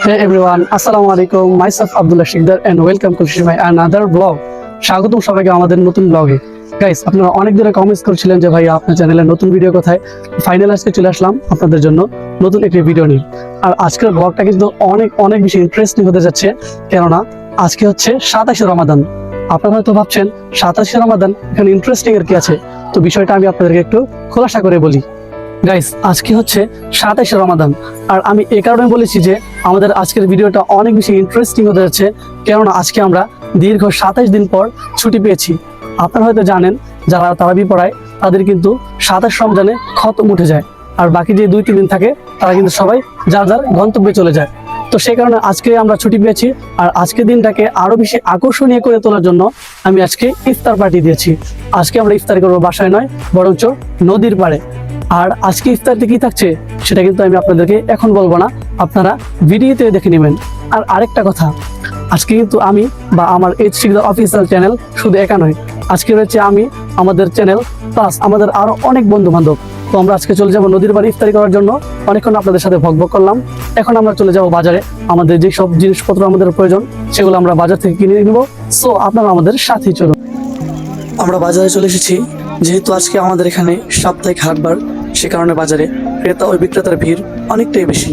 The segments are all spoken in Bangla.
Hey everyone, আসসালামু আলাইকুম myself Abdullah Sikdar and welcome to my another blog স্বাগতম সবাইকে আমাদের নতুন ব্লগে গাইস আপনারা অনেক দিনে কমেন্টস করছিলেন যে ভাই আপনার চ্যানেলে নতুন ভিডিও কোথায়? ফাইনাল আজকে চলে আসলাম আপনাদের জন্য নতুন একটি ভিডিও নিয়ে। আর আজকের ব্লগটা কিন্তু অনেক অনেক বেশি ইন্টারেস্টিং হতে যাচ্ছে। কেননা আজকে হচ্ছে সাতাশে রমাদান আপনারা হয়তো ভাবছেন সাতাশে রমাদান এখানে ইন্টারেস্টিং এর কি আছে? তো বিষয়টা আমি আপনাদেরকে একটু খোলাসা করে বলি। গাইস আজকে হচ্ছে সাতাশে রমাদান। আর আমি এ কারণে বলেছি যে আমাদের আজকের ভিডিওটা অনেক বেশি ইন্টারেস্টিং হতে যাচ্ছে, কেননা আজকে আমরা দীর্ঘ সাতাশ দিন পর ছুটি পেয়েছি। আপনারা হয়তো জানেন, যারা তারাবি পড়ায়, তাদের কিন্তু সাতাশ রমজানে খতম উঠে যায়। আর বাকি যে দুই তিন দিন থাকে, তারা কিন্তু সবাই যার যার গন্তব্যে চলে যায়। তো সেই কারণে আজকে আমরা ছুটি পেয়েছি, আর আজকের দিনটাকে আরও বেশি আকর্ষণীয় করে তোলার জন্য আমি আজকে ইফতার পার্টি দিয়েছি। আজকে আমরা ইফতার করব বাসায় নয়, বরঞ্চ নদীর পাড়ে। আর আজকে ইফতারতে কি থাকছে, সেটা কিন্তু আমি আপনাদেরকে এখন বলব না। আপনারা ভিডিওতে দেখে নেবেন। আর আরেকটা কথা, আজকে কিন্তু আমি বা আমার এইচ সিগদার অফিসিয়াল চ্যানেল শুধু একা নয়, আজকে রয়েছে আমি, আমাদের চ্যানেল প্লাস আমাদের আরও অনেক বন্ধু বান্ধব তো আমরা আজকে চলে যাব নদীর বাড়ি ইফতারি করার জন্য। অনেকক্ষণ আপনাদের সাথে ভগভগ করলাম। এখন আমরা চলে যাব বাজারে। আমাদের যে সব জিনিসপত্র আমাদের প্রয়োজন, সেগুলো আমরা বাজার থেকে কিনে নিব। সো আপনারা আমাদের সাথেই চলুন। আমরা বাজারে চলে এসেছি। যেহেতু আজকে আমাদের এখানে সাপ্তাহিক হাটবার সে কারণে বাজারে ক্রেতা ও বিক্রেতার ভিড় অনেকটাই বেশি।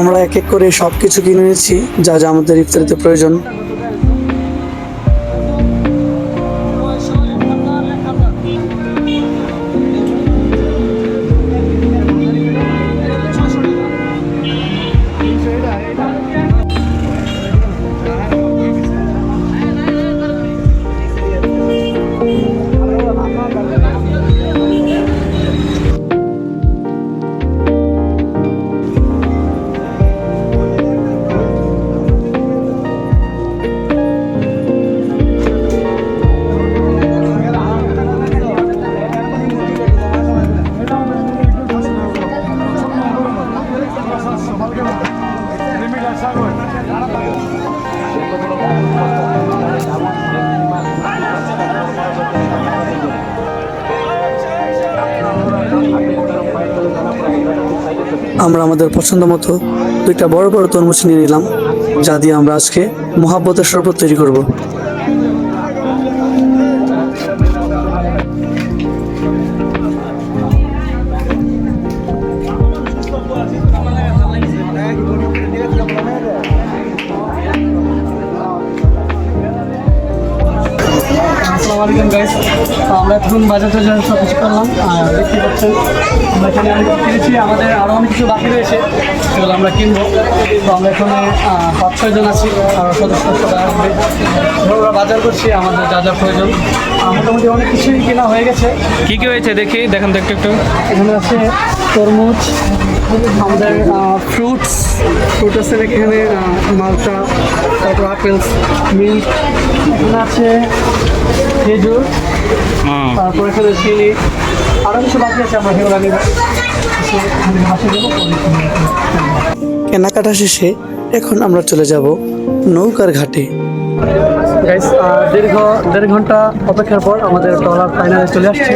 আমরা এক এক করে সব কিছু কিনে নিয়েছি যা যা আমাদের ইফতারিতে প্রয়োজন। আমরা আমাদের পছন্দ মতো দুইটা বড় বড় তরমুজ নিয়ে নিলাম, যা দিয়ে আমরা আজকে মহাব্বতের শরবত তৈরি করব। আসসালামু আলাইকুম গাইস তো আমরা এখন বাজার টাজার সব কিছু করলাম আর দেখতে পাচ্ছেন আমরা এখানে অনেক কিনেছি আমাদের আরও অনেক কিছু বাকি রয়েছে সেগুলো আমরা কিনবো। তো আমরা এখানে পাঁচ ছয়জন আছি আর সদস্য সবাই আসবে। আমরা বাজার করছি আমাদের যা যা প্রয়োজন। মোটামুটি অনেক কিছুই কেনা হয়ে গেছে। কি কি হয়েছে দেখি দেখান তো একটু একটু। এখানে আছে তরমুজ আমাদের ফ্রুটস ফ্রুট আছে এখানে মালটা। আপেলস মিল্ক এখানে আছে খেজুর। তারপর এখানে চিনি আরও কিছু বাকি আছে আমরা সেগুলো নেব কেনাকাটা শেষে এখন আমরা চলে যাব নৌকার ঘাটে। গাইস দীর্ঘ দেড় ঘণ্টা অপেক্ষার পর আমাদের ট্রলার ফাইনালে চলে আসছে।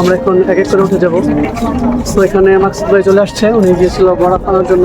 আমরা এখন এক এক করে উঠে যাব। তো এখানে মাকসুদ ভাই চলে আসছে উনি গিয়েছিল বড়া খাওয়ার জন্য।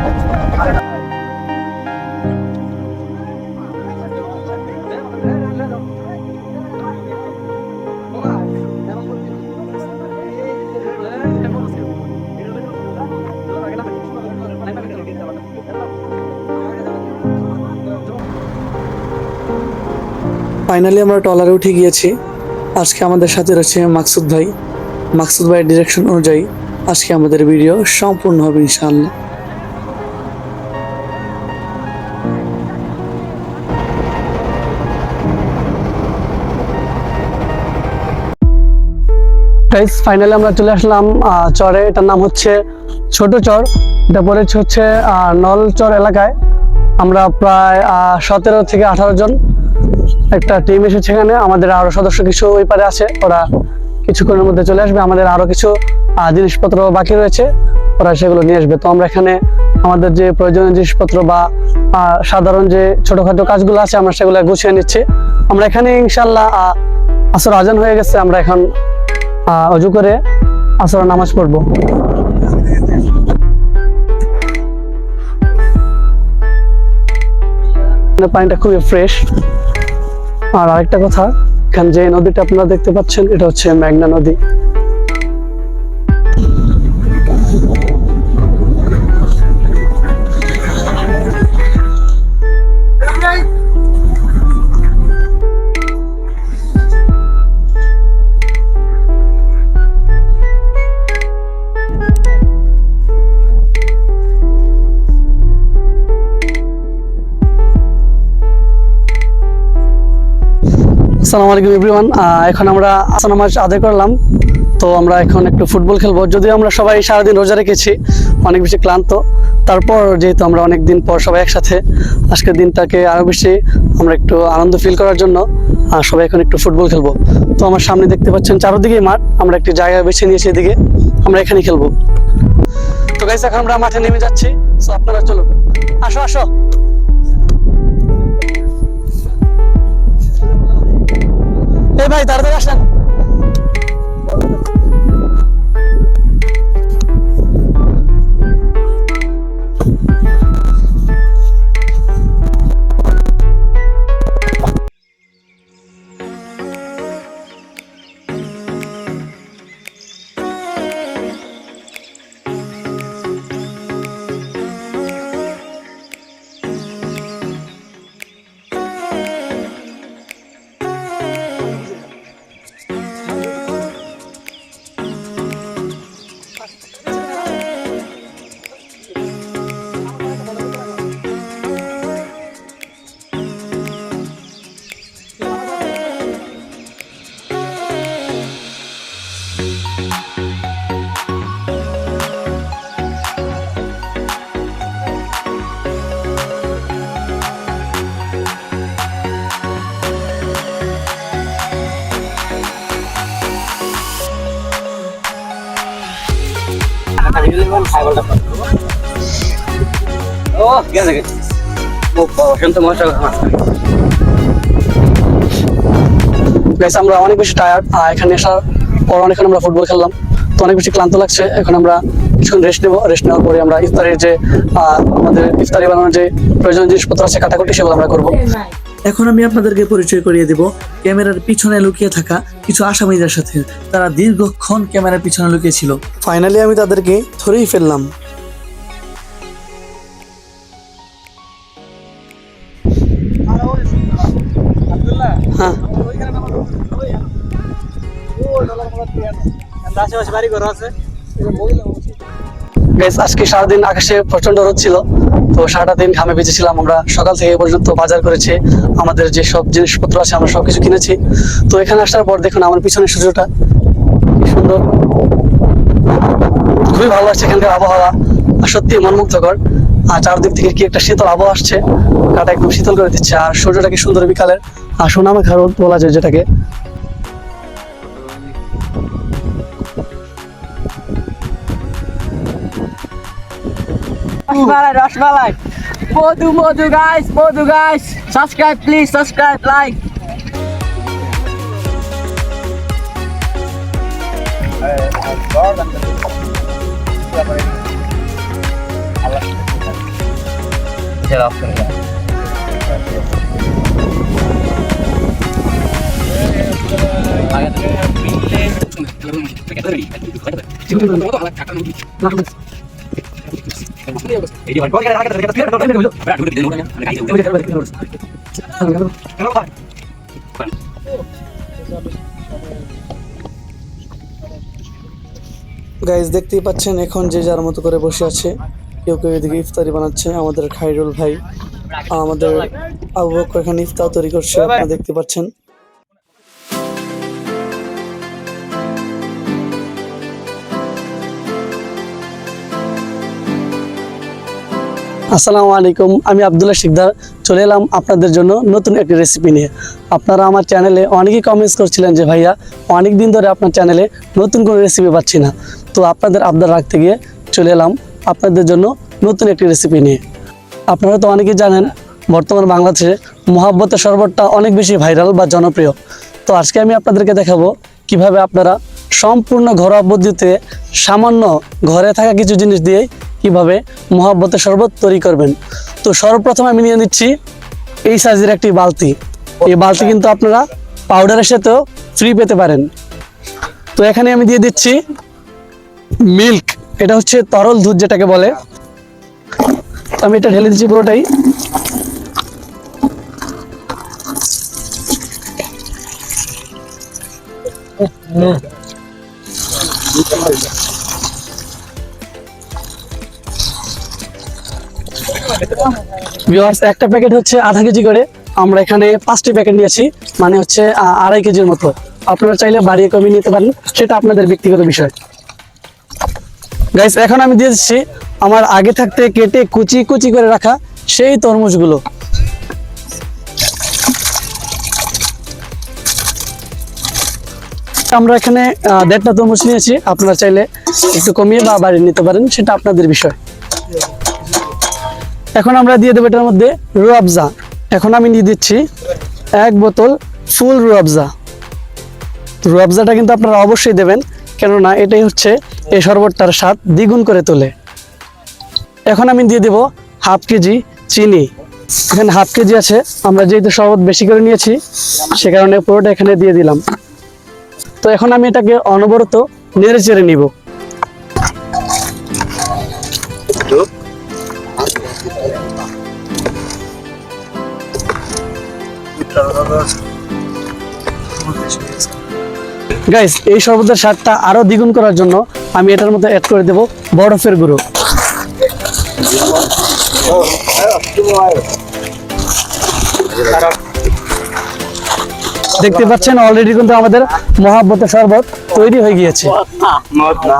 ফাইনালি আমরা টলারে উঠে গিয়েছি। আজকে আমাদের সাথে রয়েছে মাকসুদ ভাই। মাকসুদ ভাইয়ের ডিরেকশন অনুযায়ী আজকে আমাদের ভিডিও সম্পূর্ণ হবে ইনশাআল্লাহ। ফাইনালি আমরা চলে আসলাম চরে। এটার নাম হচ্ছে ছোট চর। এটা পড়েছে হচ্ছে নলচর এলাকায়। আমরা প্রায় সতেরো থেকে আঠারো জন একটা টিম এসেছে এখানে, আমাদের আরও সদস্য কিছু ওই পারে আছে, ওরা কিছুক্ষণের মধ্যে চলে আসবে, আমাদের আরও কিছু জিনিসপত্র বাকি রয়েছে, ওরা সেগুলো নিয়ে আসবে। তো আমরা এখানে আমাদের যে প্রয়োজনীয় জিনিসপত্র বা সাধারণ যে ছোটখাটো কাজগুলো আছে, আমরা সেগুলো গুছিয়ে নিচ্ছি। আমরা এখানে ইনশাল্লাহ আসর আজান হয়ে গেছে, আমরা এখন অজু করে আসর নামাজ পড়ব। পানিটা খুবই ফ্রেশ আর আরেকটা কথা এখানে যে নদীটা আপনারা দেখতে পাচ্ছেন এটা হচ্ছে মেঘনা নদী। আসসালামু আলাইকুম এভরিওয়ান। এখন আমরা নামাজ আদায় করলাম। তো আমরা এখন একটু ফুটবল খেলব। যদিও আমরা সবাই সারাদিন রোজা রেখেছি, অনেক বেশি ক্লান্ত। তারপর যেহেতু আমরা অনেক দিন পর সবাই একসাথে, আজকের দিনটাকে আরও বেশি আমরা একটু আনন্দ ফিল করার জন্য সবাই এখন একটু ফুটবল খেলব। তো আমার সামনে দেখতে পাচ্ছেন চারদিকে মাঠ। আমরা একটি জায়গা বেছে নিয়েছি এদিকে। আমরা এখানে খেলব। তো গাইস এখন আমরা মাঠে নেমে যাচ্ছি। তো আপনারা চলুন। আসো আসো। এই ভাই আমরা অনেক বেশি টায়ার্ড এখানে আসার পর অনেকক্ষণ আমরা ফুটবল খেললাম। তো অনেক বেশি ক্লান্ত লাগছে। এখন আমরা কিছুক্ষণ রেস্ট নেব। রেস্ট নেওয়ার পরে আমরা ইফতারের যে আমাদের ইফতারি বানানোর যে প্রয়োজনীয় জিনিসপত্র আছে, কাটাকুটি, সেগুলো আমরা করব। এখন আমি আপনাদেরকে পরিচয় করিয়ে দেব ক্যামেরার পিছনে লুকিয়ে থাকা কিছু আসামিদের সাথে। তারা দীর্ঘক্ষণ ক্যামেরার পিছনে লুকিয়েছিল ফাইনালি আমি তাদেরকে ধরেই ফেললাম। হ্যাঁ। আজকে সারাদিন আকাশে প্রচণ্ড রোদ ছিল। তো সারাটা দিন ঘামে ভিজেছিলাম আমরা। সকাল থেকে পর্যন্ত বাজার করেছে। আমাদের যে সব জিনিসপত্র আছে, আমরা সবকিছু কিনেছি। তো এখানে আসার পর দেখুন আমার পিছনে সূর্যটা সুন্দর। খুবই ভালো লাগছে এখানকার আবহাওয়া। সত্যি মনমুগ্ধকর। আর চারদিক থেকে কি একটা শীতল আবহাওয়া আসছে। গাটা একদম শীতল করে দিচ্ছে। আর সূর্যটা কি সুন্দর বিকালের। আর সোনামাখা রোদ বলা যায় যেটাকে। রসমালাই রসমালাই। মধু মধু guys Madhu guys subscribe please subscribe like guys দেখতেই পাচ্ছেন, এখন যে যার মতো করে বসে আছে, কেউ কেউ এদিকে ইফতারি বানাচ্ছে, আমাদের খাইরুল ভাই, আমাদের আবু এখানে ইফতার তৈরি করছে আপনারা দেখতে পাচ্ছেন। আসসালামু আলাইকুম, আমি আবদুল্লাহ শিকদার। চলে এলাম আপনাদের জন্য নতুন একটি রেসিপি নিয়ে। আপনারা আমার চ্যানেলে অনেকেই কমেন্টস করছিলেন যে, ভাইয়া অনেক দিন ধরে আপনার চ্যানেলে নতুন কোনো রেসিপি পাচ্ছি না। তো আপনাদের আবদার রাখতে গিয়ে চলে এলাম আপনাদের জন্য নতুন একটি রেসিপি নিয়ে। আপনারা তো অনেকেই জানেন, বর্তমান বাংলাদেশে মহাব্বতের শরবতটা অনেক বেশি ভাইরাল বা জনপ্রিয়। তো আজকে আমি আপনাদেরকে দেখাবো কীভাবে আপনারা সম্পূর্ণ ঘরোয়া পদ্ধতিতে সামান্য ঘরে থাকা কিছু জিনিস দিয়ে কীভাবে মহাব্বতের শরবত তৈরি করবেন? তো সর্বপ্রথম আমি নিয়ে নিচ্ছি এই সাইজের একটি বালতি। এই বালতি কিন্তু আপনারা পাউডারের সাথেও ফ্রি পেতে পারেন। তো এখানে আমি দিয়ে দিচ্ছি মিল্ক এটা হচ্ছে তরল দুধ যেটাকে বলে। আমি এটা ঢেলে দিচ্ছি পুরোটাই। ভিউয়ার্স একটা প্যাকেট হচ্ছে আধা কেজি করে। আমরা এখানে পাঁচটি প্যাকেট নিয়েছি মানে হচ্ছে আড়াই কেজির মতো। আপনারা চাইলে বাড়িয়ে কমিয়ে নিতে পারেন, সেটা আপনাদের ব্যক্তিগত বিষয়। গাইস এখন আমি দিয়ে দিচ্ছি আমার আগে থাকতে কেটে কুচি কুচি করে রাখা সেই তরমুজগুলো। আমরা এখানে দেড়টা তরমুজ নিয়েছি, আপনারা চাইলে একটু কমিয়ে বা বাড়িয়ে নিতে পারেন, সেটা আপনাদের বিষয়। এখন আমরা দিয়ে দেবো এটার মধ্যে রুয়াবজা। এখন আমি দিয়ে দিচ্ছি এক বোতল ফুল রুয়াবজা। রুয়াবজাটা কিন্তু আপনারা অবশ্যই দেবেন, কেননা এটাই হচ্ছে এই শরবতটার স্বাদ দ্বিগুণ করে তোলে। এখন আমি দিয়ে দেব হাফ কেজি চিনি। এখানে হাফ কেজি আছে, আমরা যেহেতু শরবত বেশি করে নিয়েছি, সে কারণে পুরোটা এখানে দিয়ে দিলাম। তো এখন আমি এটাকে অনবরত নেড়ে চেড়ে নিব। গাইস এই শরবতের স্বাদটা আরও দ্বিগুণ করার জন্য আমি এটার মধ্যে অ্যাড করে দেব বরফের গুঁড়ো। দেখতে পাচ্ছেন অলরেডি কিন্তু আমাদের মহাব্বতের শরবত তৈরি হয়ে গিয়েছে।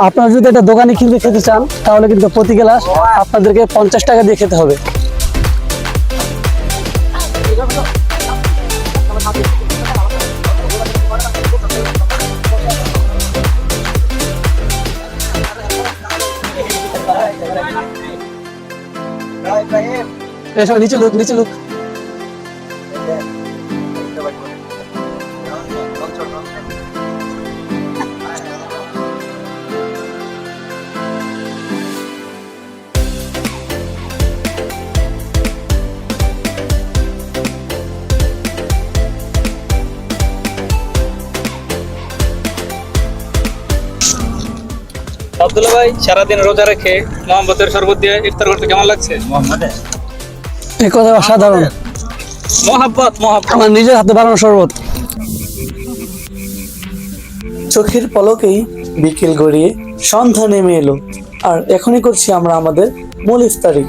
আপনারা যদি এটা দোকানে কিনতে খেতে চান, তাহলে কিন্তু প্রতি গ্লাস আপনাদেরকে পঞ্চাশ টাকা দিয়ে খেতে হবে। এসব নিচে লুক নিচে লুক। আব্দুল্লাহ ভাই সারাদিন রোজা রেখে মোহাম্মতের শরবত দিয়ে ইফতার করতে কেমন লাগছে? এই কথা অসাধারণ। মহাব্বত মহাব্বত। আমার নিজের হাতে বানানো শরবত। চোখের পলকেই বিকেল গড়িয়ে সন্ধ্যা নেমে এলো আর এখনই করছি আমরা আমাদের মূল ইফতারি।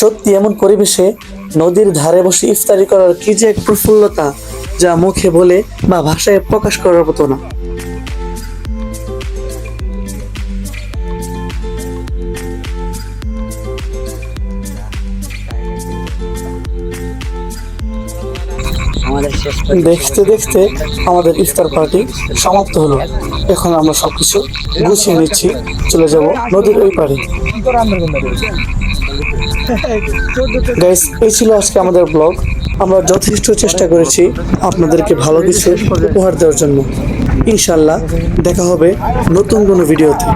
সত্যি এমন পরিবেশে নদীর ধারে বসে ইফতারি করার কি যে এক প্রফুল্লতা যা মুখে বলে বা ভাষায় প্রকাশ করার মতো না। দেখতে দেখতে আমাদের ইফতার পার্টি সমাপ্ত হলো। এখন আমরা সবকিছু গুছিয়ে নিচ্ছি, চলে যাব নদীর ওই পারে গাইস এই ছিল আজকে আমাদের ব্লগ। আমরা যথেষ্ট চেষ্টা করেছি আপনাদেরকে ভালো কিছু উপহার দেওয়ার জন্য। ইনশাল্লাহ দেখা হবে নতুন কোনো ভিডিওতে।